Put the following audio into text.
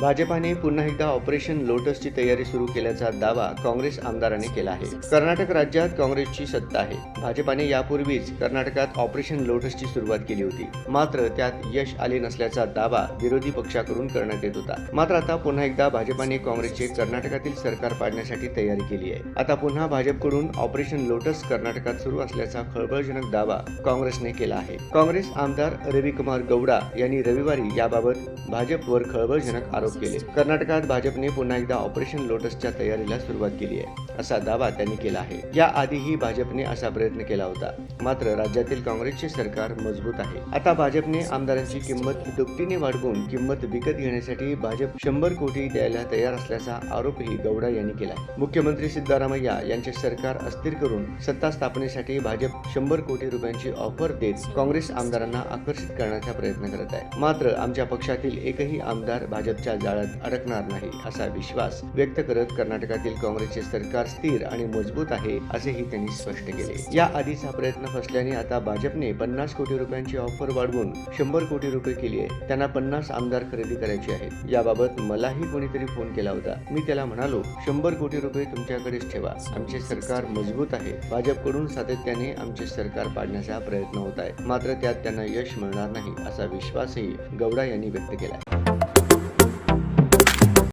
भाजपाने पुन्हा एकदा ऑपरेशन लोटसची तयारी सुरू केल्याचा दावा काँग्रेस आमदाराने केला आहे. कर्नाटक राज्यात काँग्रेसची सत्ता आहे. भाजपाने यापूर्वीच कर्नाटकात ऑपरेशन लोटसची सुरुवात केली होती. मात्र त्यात यश आले नसल्याचा दावा विरोधी पक्षाकडून करण्यात येत होता. मात्र आता पुन्हा एकदा भाजपाने काँग्रेसचे कर्नाटकातील सरकार पाडण्यासाठी तयारी केली आहे. आता पुन्हा भाजपकडून ऑपरेशन लोटस कर्नाटकात सुरू असल्याचा खळबळजनक दावा काँग्रेसने केला आहे. काँग्रेस आमदार रविकुमार गौडा यांनी रविवारी याबाबत भाजपवर खळबळजनक आरोप केले. कर्नाटकात भाजपने पुन्हा एकदा ऑपरेशन लोटसच्या तयारीला सुरुवात केली आहे असा दावा त्यांनी केला आहे. याआधीही भाजपने असा प्रयत्न केला होता मात्र राज्यातील काँग्रेसचे सरकार मजबूत आहे. आता भाजपने आमदारांची किंमत दुपटीने वाढवून किंमत विकत घेण्यासाठी भाजप शंभर कोटी द्यायला तयार असल्याचा आरोपही गौडा यांनी केला मुख्यमंत्री सिद्धारामय्या यांचे सरकार अस्थिर करून सत्ता स्थापनेसाठी भाजप शंभर कोटी रुपयांची ऑफर देत काँग्रेस आमदारांना आकर्षित करण्याचा प्रयत्न करत आहे. मात्र आमच्या पक्षातील एकही आमदार भाजपच्या जाळ्यात अडकणार नाही असा विश्वास व्यक्त करत कर्नाटकातील काँग्रेसचे सरकार स्थिर आणि मजबूत आहे असेही त्यांनी स्पष्ट केले. या आधीचा प्रयत्न फसल्याने आता भाजपने पन्नास कोटी रुपयांची ऑफर वाढवून शंभर कोटी रुपये केली आहे त्यांना पन्नास आमदार खरेदी करायचे आहेत. याबाबत मलाही कोणीतरी फोन केला होता. मी त्याला म्हणालो शंभर कोटी रुपये तुमच्याकडेच ठेवा. आमचे सरकार मजबूत आहे. भाजपकडून सातत्याने आमचे सरकार पाडण्याचा प्रयत्न होत आहे. मात्र त्यात त्यांना यश मिळणार नाही असा विश्वासही गौडा यांनी व्यक्त केला